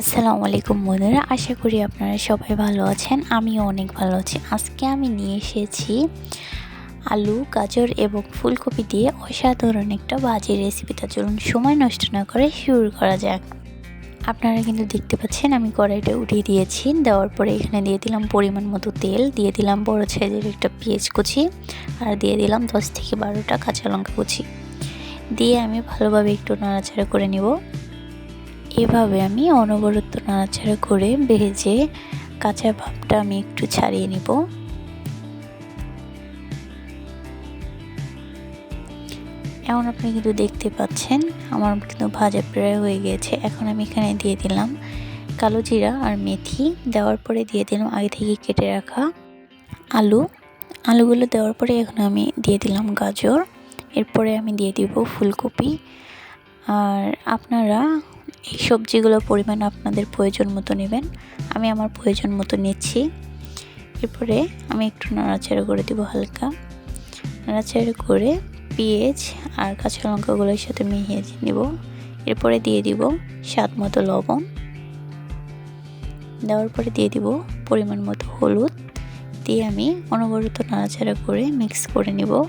আসসালামু আলাইকুম বন্ধুরা, আশা করি আপনারা সবাই ভালো আছেন, আমিও অনেক ভালো আছি। আজকে আমি নিয়ে এসেছি আলু, গাজর এবং ফুলকপি দিয়ে অসাধারণ একটা বাজি রেসিপি তা চলুন, সময় নষ্ট না করে শুরু করা যাক। আপনারা কিন্তু দেখতে পাচ্ছেন, আমি কড়াইটা উঠিয়ে দিয়েছি, দেওয়ার পরে এখানে দিয়ে দিলাম পরিমাণ মতো তেল, দিয়ে দিলাম বড় সাইজের একটা পেঁয়াজ কুচি আর দিয়ে দিলাম দশ থেকে বারোটা কাঁচা লঙ্কা কুচি। দিয়ে আমি ভালোভাবে একটু নাড়াচাড়া করে নেব। এভাবে আমি অনবরত নাড়াচাড়া করে ভেজে কাঁচা ভাবটা আমি একটু ছাড়িয়ে নিব। এখন আপনি কিন্তু দেখতে পাচ্ছেন, আমার কিন্তু ভাজা প্রায় হয়ে গিয়েছে এখন আমি এখানে দিয়ে দিলাম কালো জিরা আর মেথি। দেওয়ার পরে দিয়ে দিলাম আগে থেকে কেটে রাখা আলু। আলুগুলো দেওয়ার পরে এখন আমি দিয়ে দিলাম গাজর। এরপরে আমি দিয়ে দিব ফুলকপি। আর আপনারা এই সবজিগুলোর পরিমাণ আপনাদের প্রয়োজন মতো নেবেন। আমি আমার প্রয়োজন মতো নিচ্ছি। এরপরে আমি একটু নাড়াচাড়া করে দেবো হালকা। নাড়াচাড়া করে পেঁয়াজ আর কাঁচা লঙ্কাগুলোর সাথে মিহিয়ে নেব। এরপরে দিয়ে দিব স্বাদ মতো লবণ। দেওয়ার পরে দিয়ে দিব পরিমাণ মতো হলুদ। দিয়ে আমি অনবরত নাড়াচাড়া করে মিক্স করে নেব।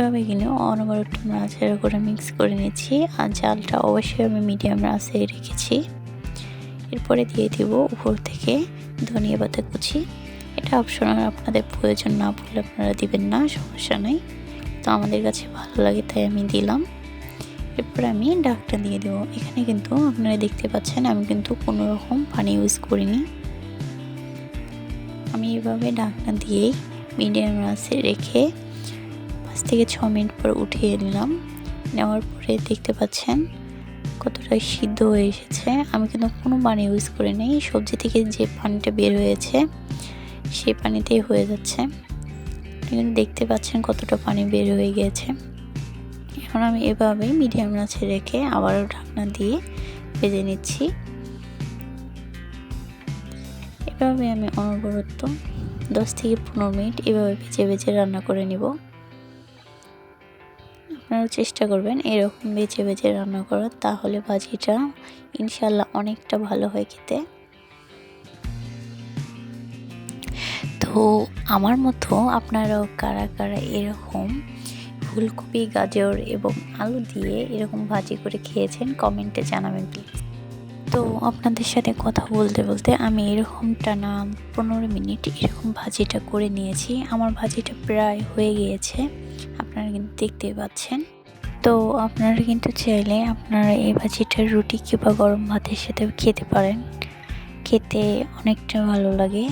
এভাবে কিনে অনবরত নাড়াচাড়া করে মিক্স করে নিচ্ছি আর জালটা অবশ্যই আমি মিডিয়াম রাসে রেখেছি। এরপরে দিয়ে দিব উপর থেকে ধনিয়া পাতা কুচি। এটা অপশনাল আপনাদের প্রয়োজন না পড়লে আপনারা দিবেন না, সমস্যা নেই। তো আমাদের কাছে ভালো লাগে, তাই আমি দিলাম। এরপর আমি ডাকটা দিয়ে দেবো। এখানে কিন্তু আপনারা দেখতে পাচ্ছেন, আমি কিন্তু কোনো রকম পানি ইউজ করিনি। আমি এভাবে ডাকটা দিয়েই মিডিয়াম রাসে রেখে পাঁচ থেকে ছ মিনিট পর উঠিয়ে নিলাম। নেওয়ার পরে দেখতে পাচ্ছেন কতটা সিদ্ধ হয়ে এসেছে। আমি কিন্তু কোনো পানি ইউজ করে নেই। সবজি থেকে যে পানিটা বের হয়েছে, সেই পানিতেই হয়ে যাচ্ছে। কিন্তু দেখতে পাচ্ছেন কতটা পানি বের হয়ে গিয়েছে এখন আমি এভাবেই মিডিয়াম নাচে রেখে আবারও ঢাকনা দিয়ে ভেজে নিচ্ছি। এভাবে আমি অনবরত দশ থেকে পনেরো মিনিট এভাবে ভেজে ভেজে রান্না করে নিব। আপনারাও চেষ্টা করবেন এরকম বেছে বেছে রান্না করার, তাহলে ভাজিটা ইনশাল্লাহ অনেকটা ভালো হয় খেতে। তো আমার মতো আপনারাও কারা কারা এরকম ফুলকপি, গাজর এবং আলু দিয়ে এরকম ভাজি করে খেয়েছেন কমেন্টে জানাবেন প্লিজ তো আপনাদের সাথে কথা বলতে বলতে আমি এরকম টানা পনেরো মিনিট এরকম ভাজিটা করে নিয়েছি। আমার ভাজিটা প্রায় হয়ে গিয়েছে। আপনারা কিন্তু দেখতে পাচ্ছেন। তো আপনারা কিন্তু চাইলে আপনারা এই ভাজিটা রুটি কিংবা গরম ভাতের সাথে খেতে পারেন। খেতে অনেকটা ভালো লাগে।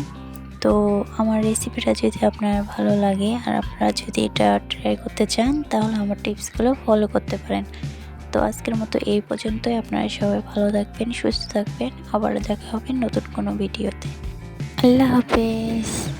তো আমার রেসিপিটা যদি আপনার ভালো লাগে আর আপনারা যদি এটা ট্রাই করতে চান, তাহলে আমার টিপসগুলো ফলো করতে পারেন। তো আজকের মতো এই পর্যন্তই। আপনারা সবাই ভালো থাকবেন, সুস্থ থাকবেন। আবারও দেখা হবে নতুন কোনো ভিডিওতে আল্লাহ হাফেজ।